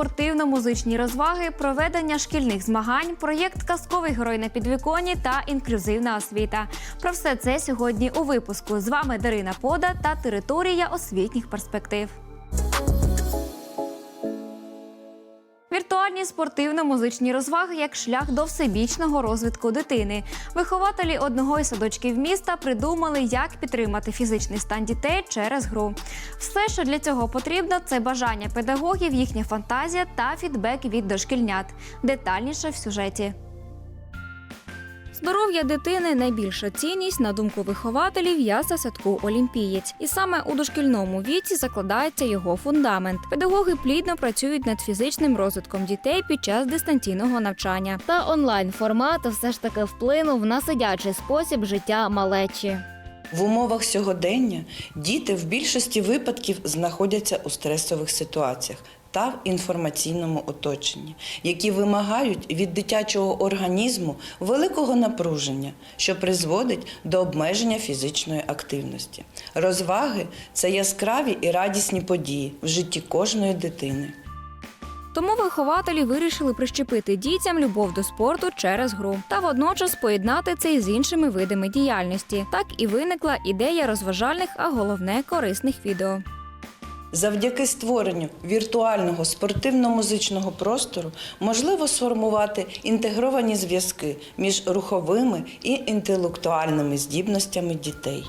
Спортивно-музичні розваги, проведення шкільних змагань, проєкт Казковий герой на підвіконі та інклюзивна освіта. Про все це сьогодні у випуску. З вами Дарина Пода та територія освітніх перспектив. Віртуальні спортивно-музичні розваги як шлях до всебічного розвитку дитини. Вихователі одного із садочків міста придумали, як підтримати фізичний стан дітей через гру. Все, що для цього потрібно, це бажання педагогів, їхня фантазія та фідбек від дошкільнят. Детальніше в сюжеті. Здоров'я дитини найбільша цінність на думку вихователів ясла садку Олімпієць, і саме у дошкільному віці закладається його фундамент. Педагоги плідно працюють над фізичним розвитком дітей під час дистанційного навчання. Та онлайн формат все ж таки вплинув на сидячий спосіб життя малечі. В умовах сьогодення діти в більшості випадків знаходяться у стресових ситуаціях та в інформаційному оточенні, які вимагають від дитячого організму великого напруження, що призводить до обмеження фізичної активності. Розваги це яскраві і радісні події в житті кожної дитини. Тому вихователі вирішили прищепити дітям любов до спорту через гру та водночас поєднати це із іншими видами діяльності. Так і виникла ідея розважальних, а головне корисних відео. Завдяки створенню віртуального спортивно-музичного простору можливо сформувати інтегровані зв'язки між руховими і інтелектуальними здібностями дітей.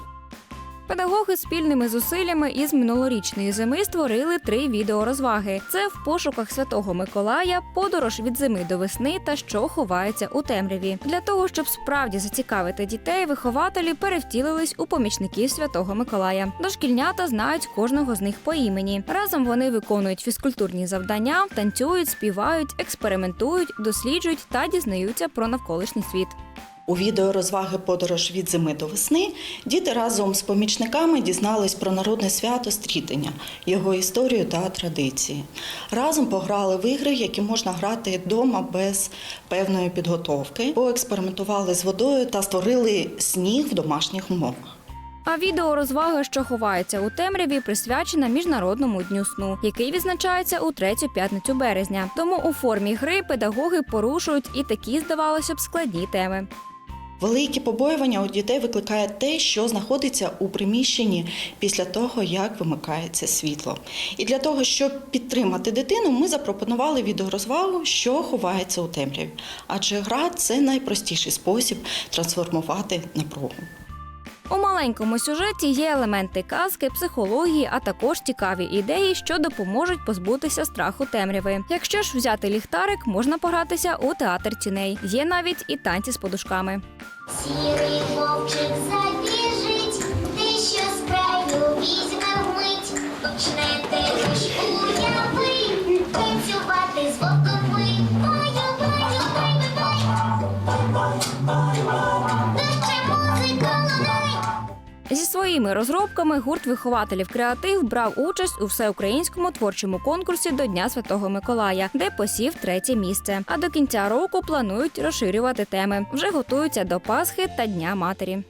Педагоги спільними зусиллями із минулорічної зими створили три відеорозваги: це в пошуках святого Миколая, подорож від зими до весни та що ховається у темряві. Для того щоб справді зацікавити дітей, вихователі перевтілились у помічників святого Миколая. Дошкільнята знають кожного з них по імені. Разом вони виконують фізкультурні завдання, танцюють, співають, експериментують, досліджують та дізнаються про навколишній світ. У відео розваги подорож від зими до весни діти разом з помічниками дізнались про народне свято стрітення, його історію та традиції. Разом пограли в ігри, які можна грати вдома без певної підготовки, поекспериментували з водою та створили сніг в домашніх умовах. А відео розвага, що ховається у темряві, присвячена міжнародному дню сну, який відзначається у третю п'ятницю березня. Тому у формі гри педагоги порушують і такі, здавалося б, складні теми. Великі побоювання у дітей викликає те, що знаходиться у приміщенні після того, як вимикається світло. І для того, щоб підтримати дитину, ми запропонували відеорозвагу, що ховається у темряві. Адже гра це найпростіший спосіб трансформувати напругу. У маленькому сюжеті є елементи казки, психології, а також цікаві ідеї, що допоможуть позбутися страху темряви. Якщо ж взяти ліхтарик, можна погратися у театр тіней. Є навіть і танці з подушками. Сірий вовчик забіжить, ти що краю візьме вмить, своїми розробками гурт вихователів креатив брав участь у всеукраїнському творчому конкурсі до Дня Святого Миколая, де посів третє місце. А до кінця року планують розширювати теми. Вже готуються до Пасхи та Дня матері.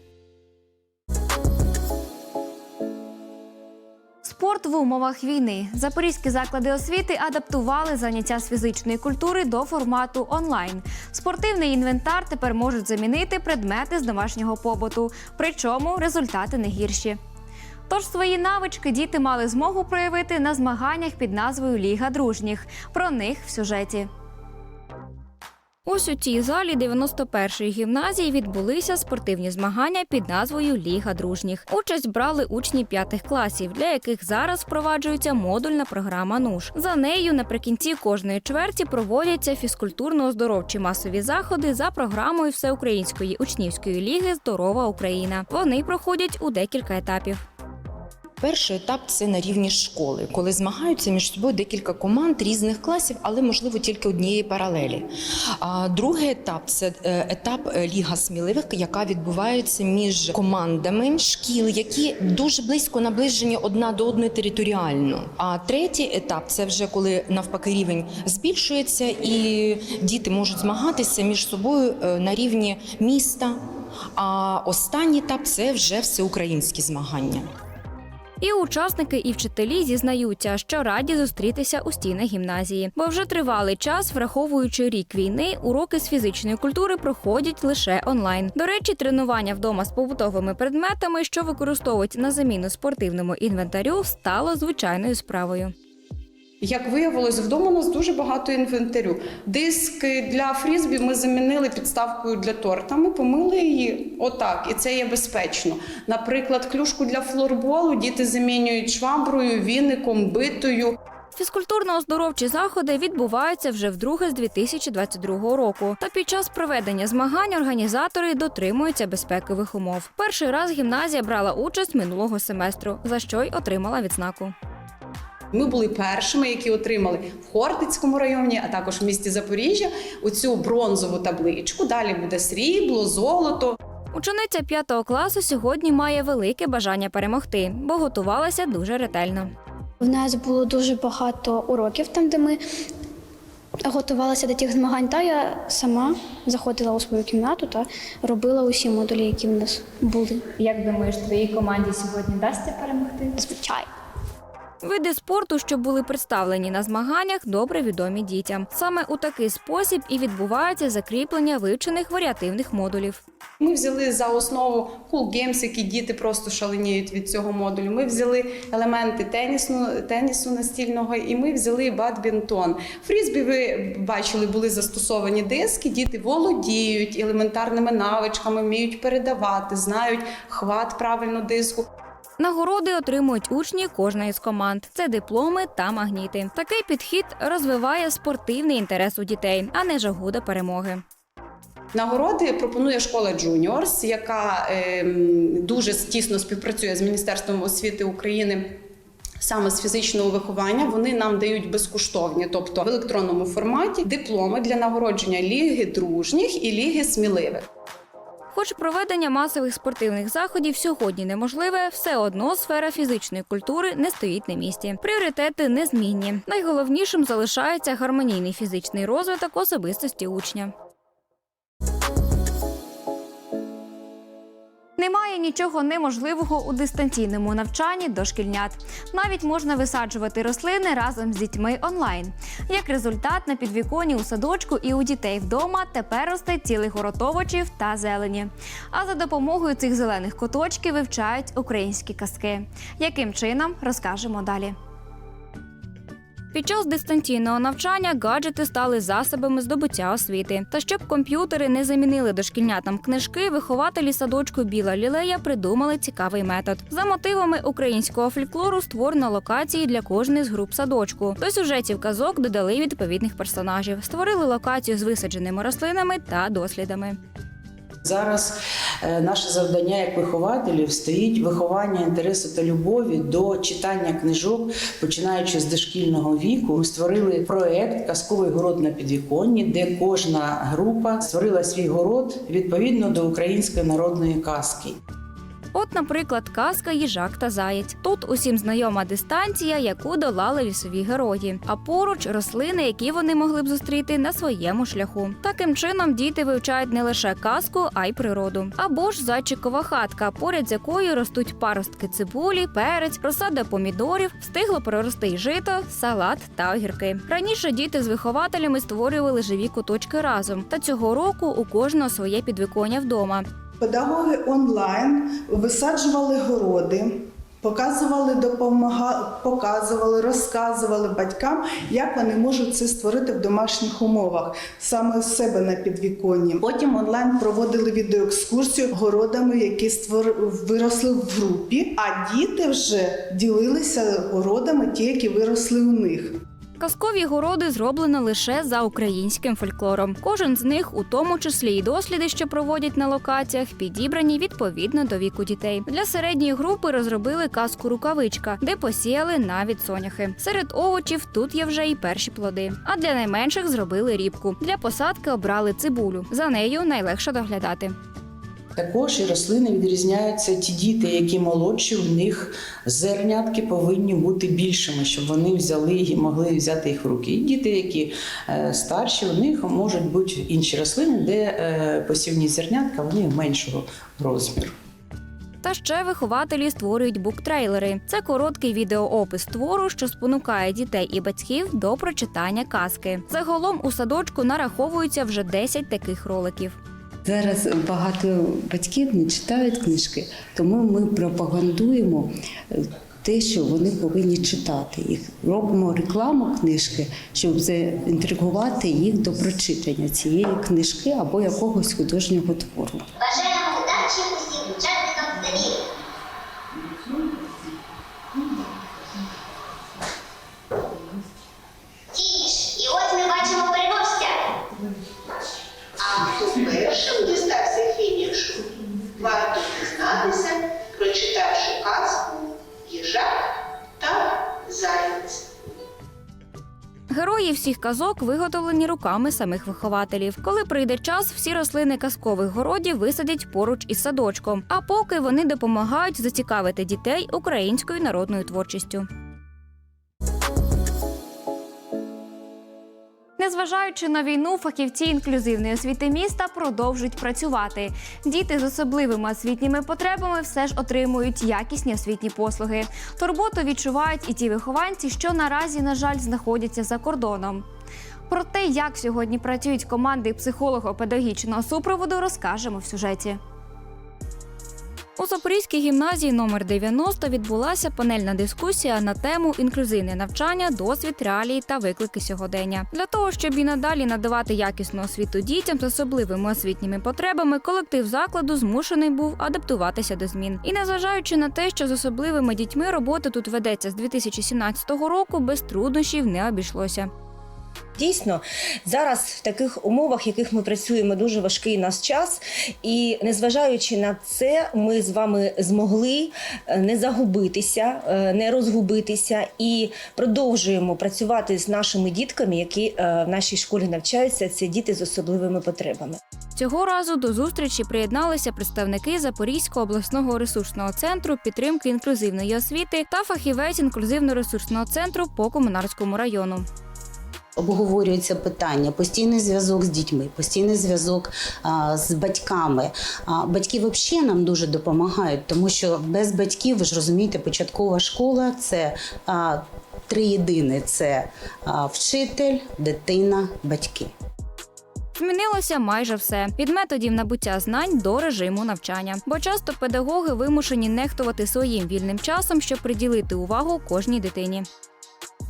Спорт в умовах війни. Запорізькі заклади освіти адаптували заняття з фізичної культури до формату онлайн. Спортивний інвентар тепер можуть замінити предмети з домашнього побуту, причому результати не гірші. Тож свої навички діти мали змогу проявити на змаганнях під назвою Ліга дружніх. Про них в сюжеті. Ось у цій залі 91-ї гімназії відбулися спортивні змагання під назвою Ліга дружніх. Участь брали учні п'ятих класів, для яких зараз впроваджується модульна програма НУШ. За нею наприкінці кожної чверті проводяться фізкультурно-оздоровчі масові заходи за програмою Всеукраїнської учнівської ліги Здорова Україна. Вони проходять у декілька етапів. Перший етап це на рівні школи, коли змагаються між собою декілька команд різних класів, але можливо тільки однієї паралелі. А другий етап це е, етап е, Ліга сміливих, яка відбувається між командами шкіл, які дуже близько наближені одна до одної територіально. А третій етап це вже коли навпаки рівень збільшується, і діти можуть змагатися між собою е, на рівні міста. А останній етап це вже всеукраїнські змагання. І учасники, і вчителі зізнаються, що раді зустрітися у стінах гімназії, бо вже тривалий час, враховуючи рік війни, уроки з фізичної культури проходять лише онлайн. До речі, тренування вдома з побутовими предметами, що використовують на заміну спортивному інвентарю, стало звичайною справою. Як виявилось, вдома у нас дуже багато інвентарю. Диски для фрізбі ми замінили підставкою для торта. Ми помили її отак, і це є безпечно. Наприклад, клюшку для флорболу діти замінюють шваброю, віником, битою. Фізкультурно-оздоровчі заходи відбуваються вже вдруге з 2022 року. Та під час проведення змагань організатори дотримуються безпекових умов. Перший раз гімназія брала участь минулого семестру, за що й отримала відзнаку. Ми були першими, які отримали в Хортицькому районі, а також в місті Запоріжжя оцю бронзову табличку. Далі буде срібло, золото. Учениця п'ятого класу сьогодні має велике бажання перемогти, бо готувалася дуже ретельно. У нас було дуже багато уроків там, де ми готувалися до тих змагань. Та я сама заходила у свою кімнату та робила усі модулі, які в нас були. Як думаєш, твоїй команді сьогодні вдасться перемогти? Звичайно. Види спорту, що були представлені на змаганнях, добре відомі дітям. Саме у такий спосіб і відбувається закріплення вивчених варіативних модулів. Ми взяли за основу Cool Games, які діти просто шаленіють від цього модулю. Ми взяли елементи тенісу, тенісу настільного, і ми взяли бадмінтон. Фрізбі, ви бачили, були застосовані диски. Діти володіють елементарними навичками, вміють передавати, знають хват правильно диску. Нагороди отримують учні кожної з команд. Це дипломи та магніти. Такий підхід розвиває спортивний інтерес у дітей, а не жагу до перемоги. Нагороди пропонує школа Juniors, яка ем, дуже тісно співпрацює з Міністерством освіти України. Саме з фізичного виховання вони нам дають безкоштовні, тобто в електронному форматі, дипломи для нагородження ліги дружніх і ліги сміливих. Хоч проведення масових спортивних заходів сьогодні неможливе, все одно сфера фізичної культури не стоїть на місці. Пріоритети незмінні. Найголовнішим залишається гармонійний фізичний розвиток особистості учня. Немає нічого неможливого у дистанційному навчанні дошкільнят. Навіть можна висаджувати рослини разом з дітьми онлайн. Як результат, на підвіконі у садочку і у дітей вдома тепер росте цілих горотовочів та зелені. А за допомогою цих зелених куточків вивчають українські казки. Яким чином розкажемо далі. Під час дистанційного навчання гаджети стали засобами здобуття освіти. Та щоб комп'ютери не замінили дошкільнятам книжки, вихователі садочку Біла лілея придумали цікавий метод. За мотивами українського фольклору створено локації для кожної з груп садочку. До сюжетів казок додали відповідних персонажів, створили локацію з висадженими рослинами та дослідами. Зараз наше завдання як вихователів стоїть виховання інтересу та любові до читання книжок, починаючи з дошкільного віку. Ми створили проект Казковий город на підвіконні, де кожна група створила свій город відповідно до української народної казки. От, наприклад, казка Їжак та Заєць. Тут усім знайома дистанція, яку долали лісові герої, а поруч рослини, які вони могли б зустріти на своєму шляху. Таким чином діти вивчають не лише казку, а й природу. Або ж зайчикова хатка, поряд з якою ростуть паростки цибулі, перець, розсада помідорів, встигло прорости й жито, салат та огірки. Раніше діти з вихователями створювали живі куточки разом. Та цього року у кожного своє підвіконня вдома. Педагоги онлайн висаджували городи, показували, допомага, показували, розказували батькам, як вони можуть це створити в домашніх умовах, саме у себе на підвіконні. Потім онлайн проводили відеоекскурсію городами, які створ... виросли в групі, а діти вже ділилися городами, ті, які виросли у них. Казкові городи зроблено лише за українським фольклором. Кожен з них, у тому числі і досліди, що проводять на локаціях, підібрані відповідно до віку дітей. Для середньої групи розробили казку рукавичка, де посіяли навіть соняхи. Серед овочів тут є вже і перші плоди. А для найменших зробили рібку. Для посадки обрали цибулю. За нею найлегше доглядати. Також і рослини відрізняються ті діти, які молодші, у них зернятки повинні бути більшими, щоб вони взяли і могли взяти їх в руки. І діти, які е, старші, у них можуть бути інші рослини, де е, посівні зернятка вони меншого розміру. Та ще вихователі створюють буктрейлери. Це короткий відеоопис твору, що спонукає дітей і батьків до прочитання казки. Загалом у садочку нараховується вже 10 таких роликів. Зараз багато батьків не читають книжки, тому ми пропагандуємо е, те, що вони повинні читати їх. Робимо рекламу книжки, щоб заінтригувати їх до прочитання цієї книжки або якогось художнього твору. Всіх казок виготовлені руками самих вихователів. Коли прийде час, всі рослини казкових городів висадять поруч із садочком. А поки вони допомагають зацікавити дітей українською народною творчістю. Незважаючи на війну, фахівці інклюзивної освіти міста продовжують працювати. Діти з особливими освітніми потребами все ж отримують якісні освітні послуги. Турботу відчувають і ті вихованці, що наразі, на жаль, знаходяться за кордоном. Про те, як сьогодні працюють команди психолого-педагогічного супроводу, розкажемо в сюжеті. У Запорізькій гімназії номер 90 відбулася панельна дискусія на тему інклюзивне навчання, досвід, реалії та виклики сьогодення. Для того, щоб і надалі надавати якісну освіту дітям з особливими освітніми потребами, колектив закладу змушений був адаптуватися до змін. І незважаючи на те, що з особливими дітьми робота тут ведеться з 2017 року, без труднощів не обійшлося. Дійсно, зараз в таких умовах, в яких ми працюємо, дуже важкий наш час, і незважаючи на це, ми з вами змогли е, не загубитися, е, не розгубитися і продовжуємо працювати з нашими дітками, які е, в нашій школі навчаються. Це діти з особливими потребами. Цього разу до зустрічі приєдналися представники Запорізького обласного ресурсного центру підтримки інклюзивної освіти та фахівець інклюзивно-ресурсного центру по комунарському району. Обговорюється питання, постійний зв'язок з дітьми, постійний зв'язок з батьками. Батьки взагалі нам дуже допомагають, тому що без батьків, ви ж розумієте, початкова школа це три єдине: це вчитель, дитина, батьки. Змінилося майже все від методів набуття знань до режиму навчання, бо часто педагоги вимушені нехтувати своїм вільним часом, щоб приділити увагу кожній дитині.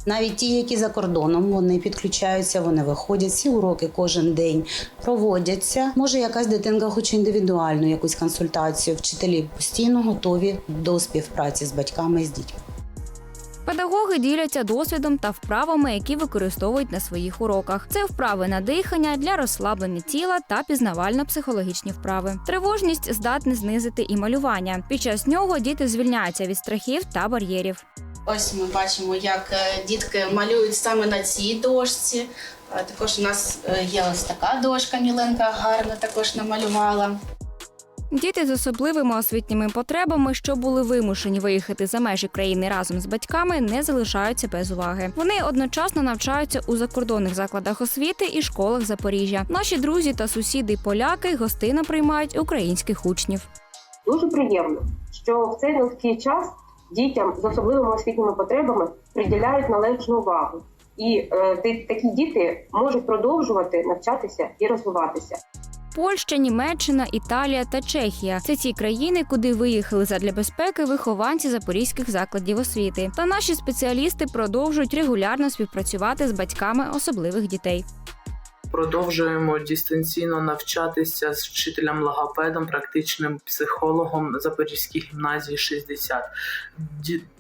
Навіть ті, які за кордоном, вони підключаються, вони виходять, всі уроки кожен день проводяться. Може, якась дитинка хоче індивідуальну якусь консультацію. Вчителі постійно готові до співпраці з батьками і з дітьми. Педагоги діляться досвідом та вправами, які використовують на своїх уроках. Це вправи на дихання для розслаблення тіла та пізнавально-психологічні вправи. Тривожність здатне знизити і малювання. Під час нього діти звільняються від страхів та бар'єрів. Ось ми бачимо, як е, дітки малюють саме на цій дошці. Е, Також у нас е, є ось така дошка, Міленка гарно також намалювала. Діти з особливими освітніми потребами, що були вимушені виїхати за межі країни разом з батьками, не залишаються без уваги. Вони одночасно навчаються у закордонних закладах освіти і школах Запоріжжя. Наші друзі та сусіди поляки гостинно приймають українських учнів. Дуже приємно, що в цей нелегкий час дітям з особливими освітніми потребами приділяють належну увагу. І е, такі діти можуть продовжувати навчатися і розвиватися. Польща, Німеччина, Італія та Чехія це ті країни, куди виїхали задля безпеки вихованці запорізьких закладів освіти. Та наші спеціалісти продовжують регулярно співпрацювати з батьками особливих дітей. Продовжуємо дистанційно навчатися з вчителем логопедом, практичним психологом Запорізькій гімназії 60.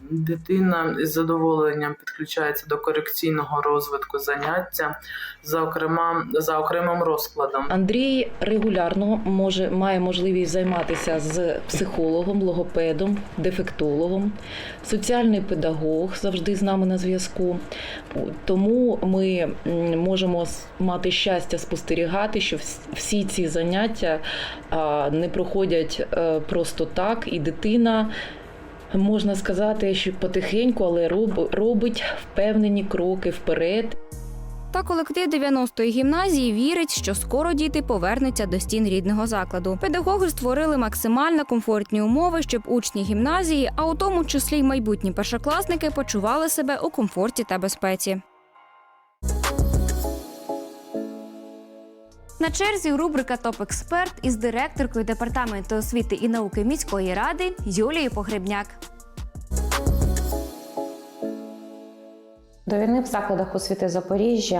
Дитина з задоволенням підключається до корекційного розвитку заняття, зокрема за окремим розкладом. Андрій регулярно може має можливість займатися з психологом, логопедом, дефектологом, соціальний педагог завжди з нами на зв'язку. Тому ми можемо мати щастя спостерігати, що всі ці заняття не проходять е, просто так, і дитина. Можна сказати, що потихеньку, але роб- робить впевнені кроки вперед. Та колектив 90-ї гімназії вірить, що скоро діти повернуться до стін рідного закладу. Педагоги створили максимально комфортні умови, щоб учні гімназії, а у тому числі й майбутні першокласники, почували себе у комфорті та безпеці. На черзі рубрика Топ-експерт із директоркою департаменту освіти і науки міської ради Юлією Погребняк. До війни в закладах освіти Запоріжжя,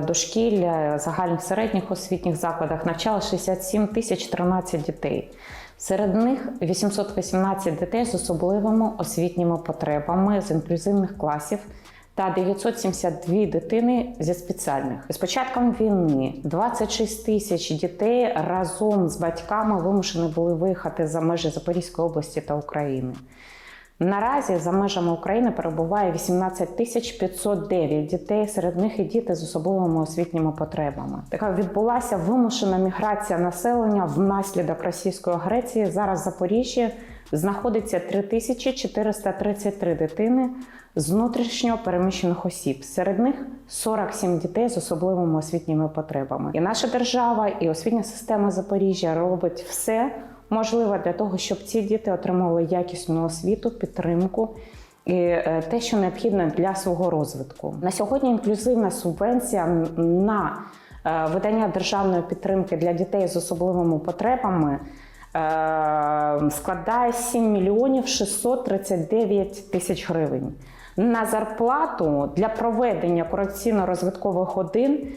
е, дошкілля, загальних середніх освітніх закладах навчало 67 тисяч 13 дітей. Серед них 818 дітей з особливими освітніми потребами з інклюзивних класів та 972 дитини зі спеціальних. З початком війни 26 тисяч дітей разом з батьками вимушені були виїхати за межі Запорізької області та України. Наразі за межами України перебуває 18 тисяч 509 дітей, серед них і діти з особливими освітніми потребами. Така відбулася вимушена міграція населення внаслідок російської агресії. Зараз в Запоріжжі знаходиться 3433 дитини з внутрішньо переміщених осіб. Серед них 47 дітей з особливими освітніми потребами. І наша держава, і освітня система Запоріжжя робить все можливе для того, щоб ці діти отримали якісну освіту, підтримку. І е, те, що необхідно для свого розвитку. На сьогодні інклюзивна субвенція на е, видання державної підтримки для дітей з особливими потребами е, складає 7 мільйонів 639 тисяч гривень. На зарплату для проведення корекційно-розвиткових годин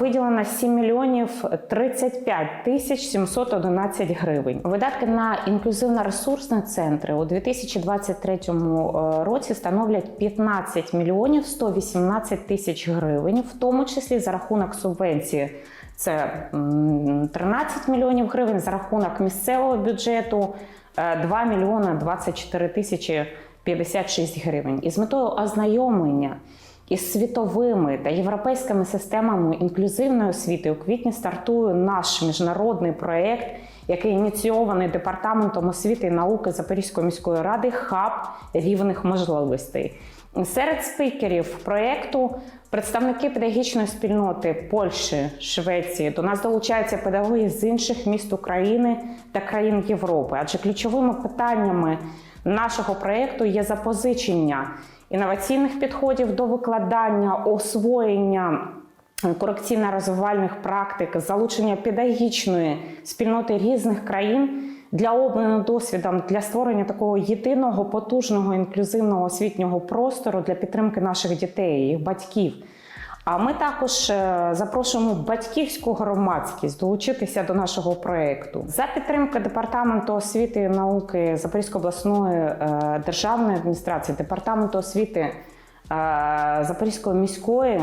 виділено 7 мільйонів 35 тисяч 711 гривень. Видатки на інклюзивно-ресурсні центри у 2023 році становлять 15 мільйонів 118 тисяч гривень, в тому числі за рахунок субвенції. Це м, 13 мільйонів гривень за рахунок місцевого бюджету, е, 2 мільйони 24 тисячі 56 гривень. І з метою ознайомлення із світовими та європейськими системами інклюзивної освіти у квітні стартує наш міжнародний проєкт, який ініційований департаментом освіти і науки Запорізької міської ради хаб рівних можливостей. Серед спікерів проєкту представники педагогічної спільноти Польщі, Швеції. До нас долучаються педагоги з інших міст України та країн Європи. Адже ключовими питаннями нашого проєкту є запозичення інноваційних підходів до викладання, освоєння корекційно-розвивальних практик, залучення педагогічної спільноти різних країн для обміну досвідом для створення такого єдиного потужного інклюзивного освітнього простору для підтримки наших дітей, їх батьків. А ми також е, запрошуємо батьківську громадськість долучитися до нашого проєкту за підтримки департаменту освіти і науки Запорізької обласної е, державної адміністрації, департаменту освіти. е, Запорізької міської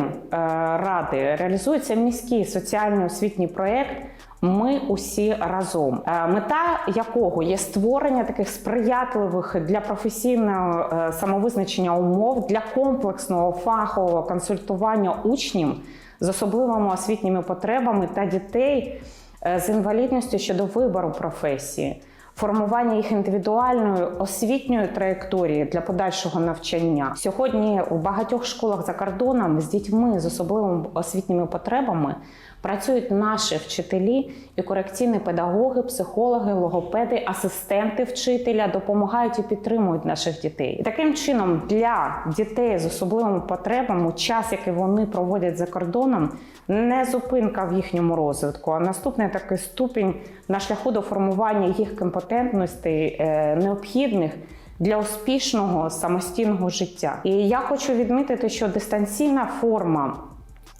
ради реалізується міський соціальний освітній проєкт Ми усі разом, Е, мета якого? Є створення таких сприятливих для професійного е, самовизначення умов для комплексного фахового консультування учнів з особливими освітніми потребами та дітей е, з інвалідністю щодо вибору професії формування їх індивідуальної освітньої траєкторії для подальшого навчання. Сьогодні у багатьох школах за кордоном з дітьми з особливими освітніми потребами працюють наші вчителі і корекційні педагоги, психологи, логопеди, асистенти вчителя допомагають і підтримують наших дітей. І таким чином для дітей з особливими потребами час, який вони проводять за кордоном, не зупинка в їхньому розвитку, а наступний такий ступінь на шляху до формування їх компетентностей е, необхідних. Для успішного самостійного життя. І я хочу відмітити, що дистанційна форма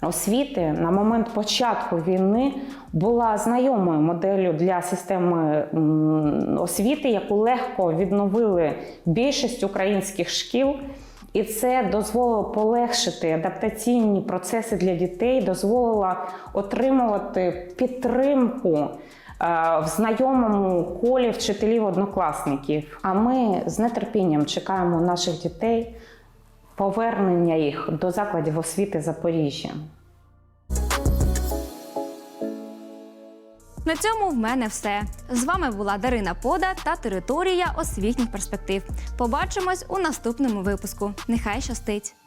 освіти на момент початку війни була знайомою моделлю для системи освіти, яку легко відновили більшість українських шкіл. І це дозволило полегшити адаптаційні процеси для дітей, дозволило отримувати підтримку в знайомому колі вчителів-однокласників. А ми з нетерпінням чекаємо наших дітей повернення їх до закладів освіти Запоріжжя. На цьому в мене все. З вами була Дарина Пода та територія освітніх перспектив. Побачимось у наступному випуску. Нехай щастить!